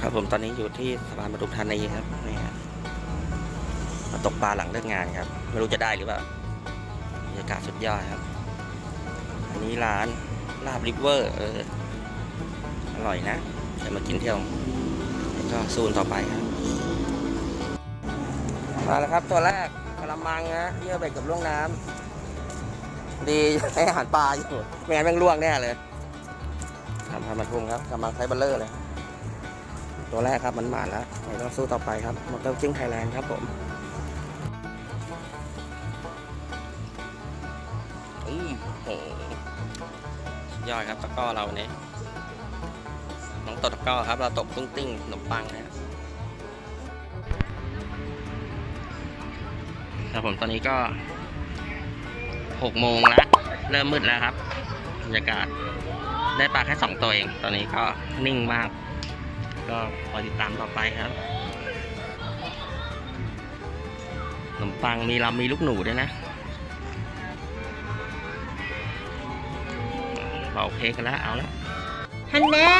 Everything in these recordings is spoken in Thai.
ครับผมตอนนี้อยู่ที่สะพานปทุมธานีครับนี่ฮะมาตกปลาหลังเลิกงานครับ ไม่รู้จะได้หรือเปล่าบรรยากาศสุดยอดครับ อันนี้ร้านลาบริเวอร์ เออ อร่อยนะเดี๋ยวมากินเที่ยวแล้วก็ซูนต่อไปครับ มาแล้วครับตัวแรกกระมังนะเยื่อไปกับล่วงน้ำดีให้อาหารปลาอยู่ไม่งั้นแม่งล่วงแน่เลยทำทำมาทุ่มครับกำลังใช้เบลเลอร์เลย ตัวแรกครับมันมานแล้วเดี๋ยวต้องสู้ต่อไปครับมอเตอร์จิ้งไทยแลนด์ครับผมอืมโหยอดครับตะก้อเราเนี่ยน้องตกตะก้อครับ เราตกตุ้งติ้งขนมปังนะครับครับผมตอนนี้ก็หกโมงแล้วเริ่มมืดแล้วครับบรรยากาศได้ปลาแค่สองตัวเอง ตอนนี้ก็นิ่งมาก ก็คอยติดตามต่อไปครับขนมปังมีเรามีลูกหนูด้วยนะเราโอเคกันแล้วเอาละฮันแน่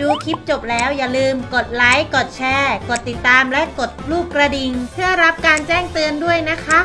ดูคลิปจบแล้วอย่าลืมกดไลค์ กดแชร์ กดติดตามและกดรูปกระดิ่ง เพื่อรับการแจ้งเตือนด้วยนะคะ